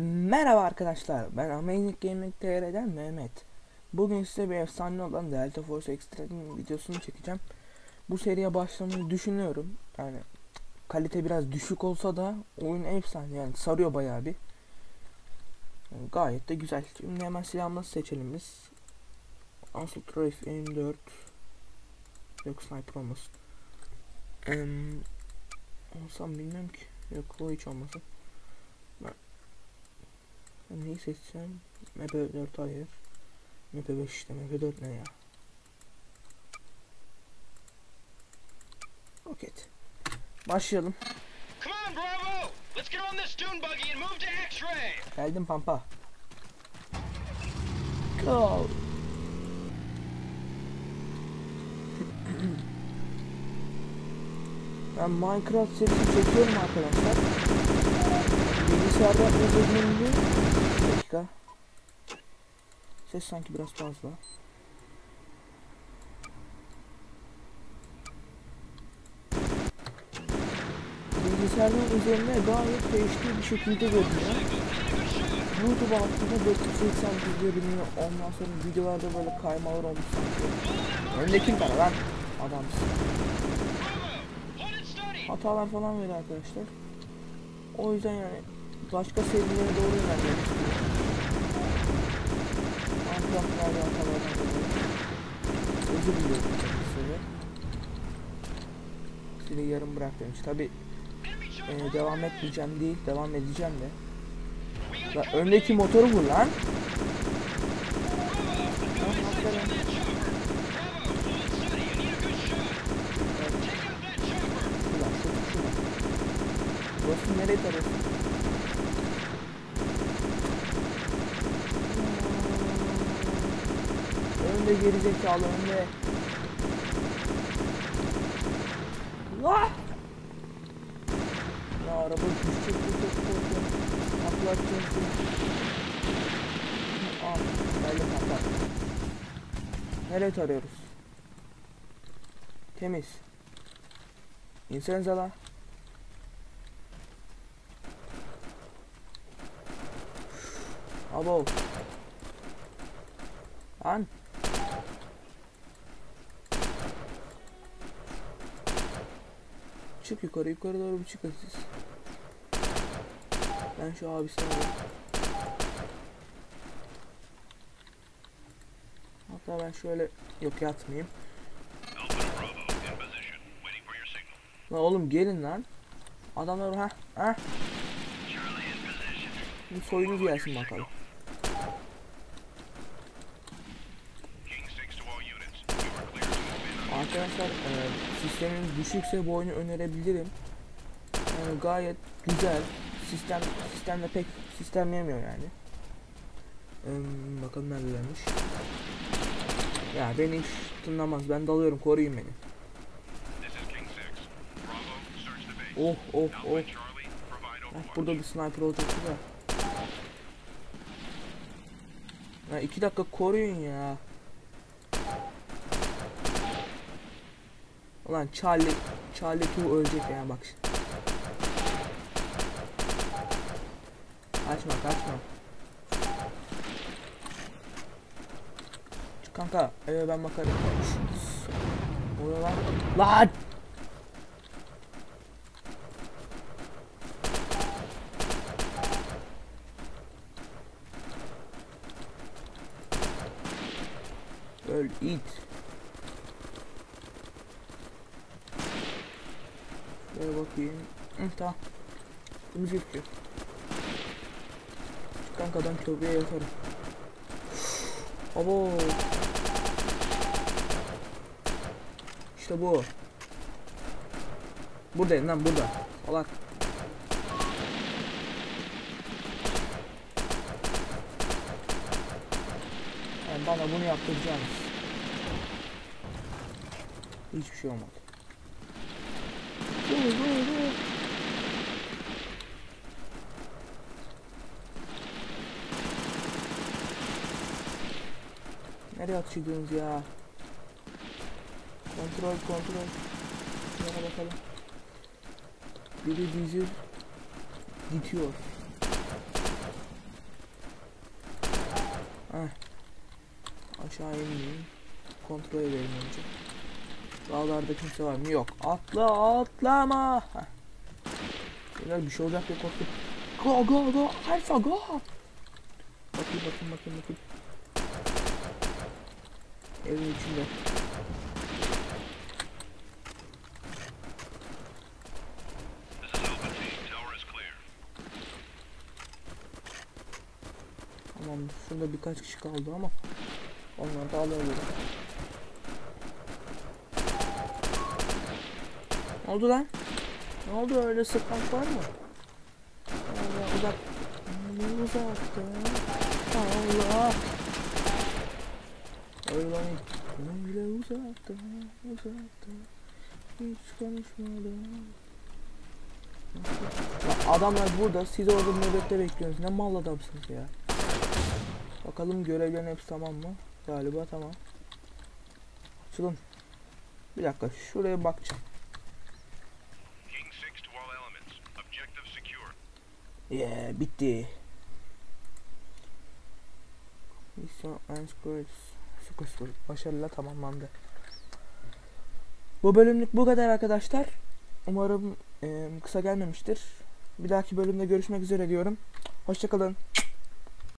Merhaba arkadaşlar, ben Amazing Gaming TR'den Mehmet. Bugün size bir efsane olan Delta Force Extra'nın videosunu çekeceğim. Bu seriye başlamayı düşünüyorum. Yani kalite biraz düşük olsa da oyun efsane yani sarıyor bayağı bir. Yani gayet de güzel. Şimdi hemen silahımızı seçelim biz. Assault Rifle M4 Yok sniper olmasın. Um, olsam bilmem ki. Yok o hiç olmasın. Ben neyi seçsem? MP4 hayır. MP5 işte MP4 ne ya? Roket. Başlayalım. Geldim pampa. Go. Ben Minecraft serisi çekiyorum arkadaşlar. Bilgisayarda bir dakika. Ses sanki biraz fazla. Bilgisayardan üzerinde gayet HD bir şekilde görünüyor. YouTube altında 480 video görünüyor. Ondan sonra videolarda böyle kaymalar olmuş sanki. Önde kim var lan? Adamsın. Hatalar falan veriyor arkadaşlar. O yüzden yani başka serilere doğru yönelmek hatalardan dolayı. Özür diliyorum size. Sizi yarım bıraktım. Tabi Enemy chopper! e, devam etmeyeceğim değil, devam edeceğim de. La, öndeki motoru vur lan. Bravo! Lan, Got Önde geri zekalı önde. La! Ya araba düşecek bu çok korkuyorum. Atlatacağım seni. Aa, geldim patlar. Nereye tarıyoruz? Temiz. İnsenize la. Abo. Lan. Çık yukarı yukarı doğru bir çıkın siz. Ben şu abisine alayım. Hatta ben şöyle yok yatmayayım. Lan oğlum gelin lan. Adamlar ha ha. Bir soyunuz gelsin bakalım. Arkadaşlar e, sisteminiz düşükse bu oyunu önerebilirim. Yani gayet güzel. Sistem sistemde pek sistem yemiyor yani. Eee, bakalım neredelermiş. Ya beni hiç tınlamaz. Ben dalıyorum. Koruyun beni. This is King 6. Bravo, search the base. Oh oh oh. Bak overwatch. burada bir sniper olacaktı da. Ya iki dakika koruyun ya. Ulan Charlie, Charlie 2 ölecek ya bak. şimdi. Kaçma kaçma. Kanka eve ben bakarım. Oluyor lan. Lan! Öl it. Şöyle bakayım. Hı, tamam. Temiz yapıyor. Çık kanka ben köprüye yatarım. Abo. İşte bu. Buradayım lan burada. Salak. Yani bana bunu yaptıracaksınız. Hiçbir şey olmadı. Nereye atış ya? Kontrol kontrol. Şuna bakalım. Biri bizi dikiyor. Heh. Aşağı inmeyeyim. Kontrol edelim önce. Dağlarda kimse var mı? Yok. Atla atlama. Heh. Beyler bir şey olacak diye korktum. Go go go. Alfa go. Bakayım bakayım bakayım bakayım. Evin içinde. Tamam şurada birkaç kişi kaldı ama onları da alıyorum. Ne oldu lan? Ne oldu öyle sıkmak var mı? Allah uzak. Uzakta? Allah. Öyle lan. Öyle uzakta, uzakta. Hiç konuşmadan. Ya adamlar burada, siz orada nöbette bekliyorsunuz. Ne mal adamsınız ya. Bakalım görevlerin hepsi tamam mı? Galiba tamam. Açılın. Bir dakika şuraya bakacağım. Yeah, bitti. Mission unscrewed. Successful. Başarıyla tamamlandı. Bu bölümlük bu kadar arkadaşlar. Umarım e, kısa gelmemiştir. Bir dahaki bölümde görüşmek üzere diyorum. Hoşçakalın.